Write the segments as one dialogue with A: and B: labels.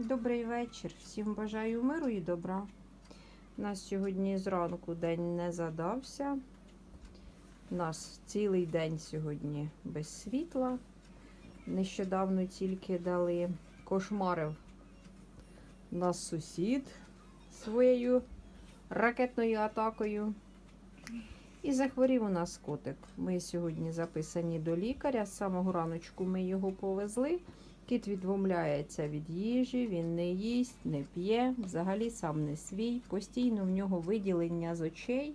A: Добрий вечір. Всім бажаю миру і добра. У нас сьогодні зранку день не задався. У нас цілий день сьогодні без світла. Нещодавно тільки дали кошмарив нас сусід своєю ракетною атакою. І захворів у нас котик. Ми сьогодні записані до лікаря. З самого раночку ми його повезли. Кіт відмовляється від їжі, він не їсть, не п'є, взагалі сам не свій. Постійно в нього виділення з очей.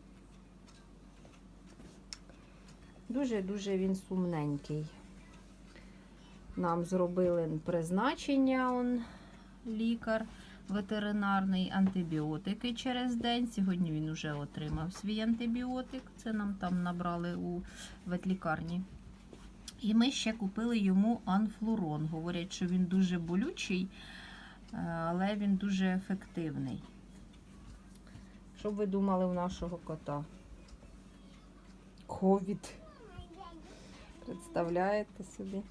A: Дуже-дуже він сумненький. Нам зробили призначення, он, лікар ветеринарний, антибіотики через день. Сьогодні він вже отримав свій антибіотик. Це нам там набрали у ветлікарні. І ми ще купили йому анфлурон. Говорять, що він дуже болючий, е, але він дуже ефективний. Що б ви думали у нашого кота? Ковід. Представляєте собі?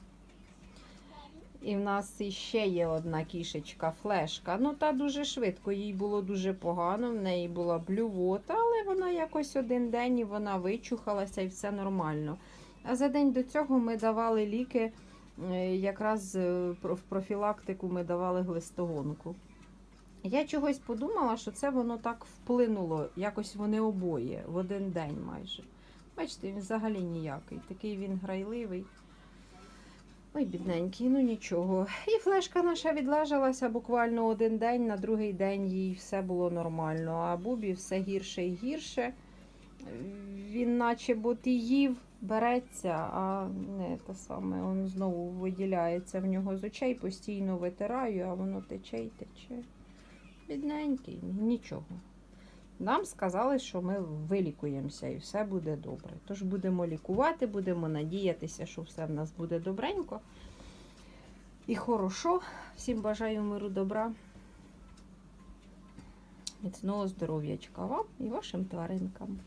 A: І в нас іще є одна кішечка, флешка. Ну, та дуже швидко, їй було дуже погано, в неї була блювота, але вона якось один день і вона вичухалася і все нормально. А за день до цього ми давали ліки, е, якраз е, в профілактику ми давали глистогонку. Я чогось подумала, що це воно так вплинуло, якось вони обоє в один день майже. Бачите, він взагалі ніякий. Такий він грайливий. Ой, бідненький, ну нічого. І флешка наша відлежалася буквально один день, на другий день їй все було нормально. А Бубі все гірше і гірше. Він наче бот і їв, береться, а не те саме, він знову виділяється в нього з очей, постійно витираю, а воно тече й тече. Бідненький, нічого. Нам сказали, що ми вилікуємося і все буде добре. Тож будемо лікувати, будемо надіятися, що все в нас буде добренько і хорошо. Всім бажаю миру добра. Міцного здоров'ячка вам і вашим тваринкам.